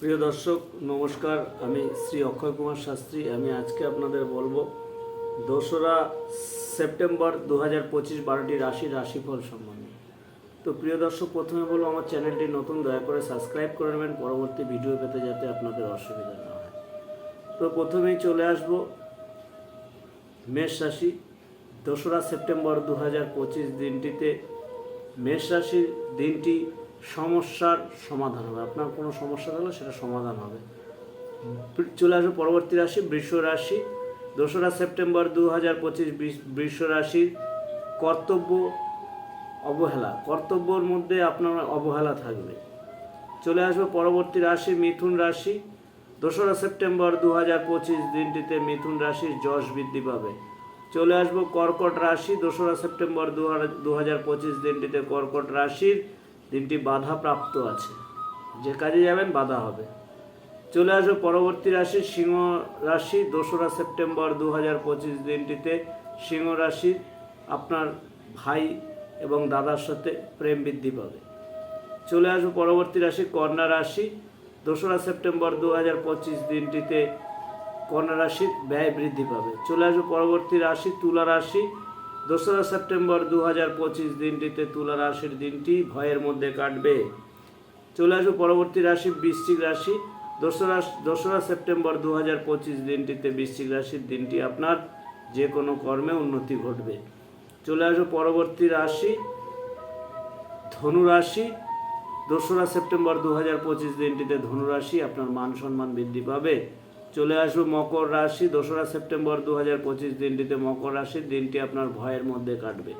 প্রিয় দর্শক, নমস্কার। আমি শ্রী অক্ষয় কুমার শাস্ত্রী। আমি আজকে আপনাদের বলব, দোসরা সেপ্টেম্বর দু হাজার পঁচিশ বারোটি রাশি রাশিফল সম্বন্ধে। তো প্রিয় দর্শক, প্রথমে বলব আমার চ্যানেলটি নতুন, দয়া করে সাবস্ক্রাইব করে নেবেন। পরবর্তী ভিডিও পেতে যাতে আপনাদের অসুবিধা না হয়। তো প্রথমেই চলে আসব, মেষ রাশি। দোসরা সেপ্টেম্বর দু হাজার পঁচিশ দিনটিতে মেষ রাশির দিনটি সমস্যার সমাধান হবে। আপনার কোনো সমস্যা থাকলে সেটা সমাধান হবে। চলে আসবে পরবর্তী রাশি, বৃষ রাশি। দোসরা সেপ্টেম্বর দু হাজার পঁচিশ বৃষ রাশির কর্তব্য অবহেলা। কর্তব্যর মধ্যে আপনার অবহেলা থাকবে। চলে আসবে পরবর্তী রাশি, মিথুন রাশি। দোসরা সেপ্টেম্বর দু হাজার পঁচিশ দিনটিতে মিথুন রাশির যশ বৃদ্ধি পাবে। চলে আসব কর্কট রাশি। দোসরা সেপ্টেম্বর দু হাজার পঁচিশ দিনটিতে কর্কট রাশির দিনটি বাধা প্রাপ্ত আছে। যে কাজে যাবেন বাধা হবে। চলে আসবে পরবর্তী রাশি সিংহ রাশি, দোসরা সেপ্টেম্বর দু হাজার পঁচিশ দিনটিতে সিংহ রাশি আপনার ভাই এবং দাদার সাথে প্রেম বৃদ্ধি পাবে। চলে আসবে পরবর্তী রাশি কন্যা রাশি, দোসরা সেপ্টেম্বর দু হাজার পঁচিশ দিনটিতে কন্যা রাশির ব্যয় বৃদ্ধি পাবে। চলে আসবে পরবর্তী রাশি তুলা রাশি দোসরা সেপ্টেম্বর দু হাজার পঁচিশ দিনটিতে তুলা রাশির দিনটি ভয়ের মধ্যে কাটবে। চলে আসবে পরবর্তী রাশি, বৃশ্চিক রাশি। দোসরা দোসরা সেপ্টেম্বর দু হাজার পঁচিশ দিনটিতে বৃশ্চিক রাশির দিনটি আপনার যে কোনো কর্মে উন্নতি ঘটবে। চলে আসবে পরবর্তী রাশি, ধনু রাশি। দোসরা সেপ্টেম্বর দু হাজার পঁচিশ দিনটিতে ধনুরাশি আপনার মান সম্মান বৃদ্ধি পাবে। চলে আসবে মকর রাশি, দোসরা সেপ্টেম্বর দু হাজার পঁচিশ দিনটিতে মকর রাশির দিনটি আপনার ভয়ের মধ্যে কাটবে।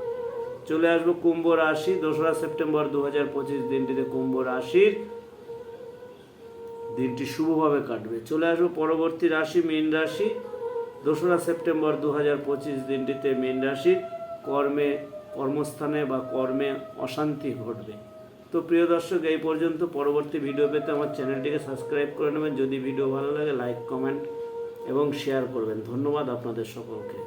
চলে আসব কুম্ভ রাশি, দোসরা সেপ্টেম্বর দু হাজার পঁচিশ দিনটিতে কুম্ভ রাশির দিনটি শুভভাবে কাটবে। চলে আসব পরবর্তী রাশি, মীন রাশি, দোসরা সেপ্টেম্বর দু হাজার পঁচিশ দিনটিতে মীন রাশির কর্মে, কর্মস্থানে বা কর্মে অশান্তি ঘটবে। তো প্রিয় দর্শক, এই পর্যন্ত পরবর্তী ভিডিও পেতে আমার চ্যানেলটিকে সাবস্ক্রাইব করে নেবেন। যদি ভিডিও ভালো লাগে লাইক কমেন্ট এবং শেয়ার করবেন। ধন্যবাদ আপনাদের সকলকে।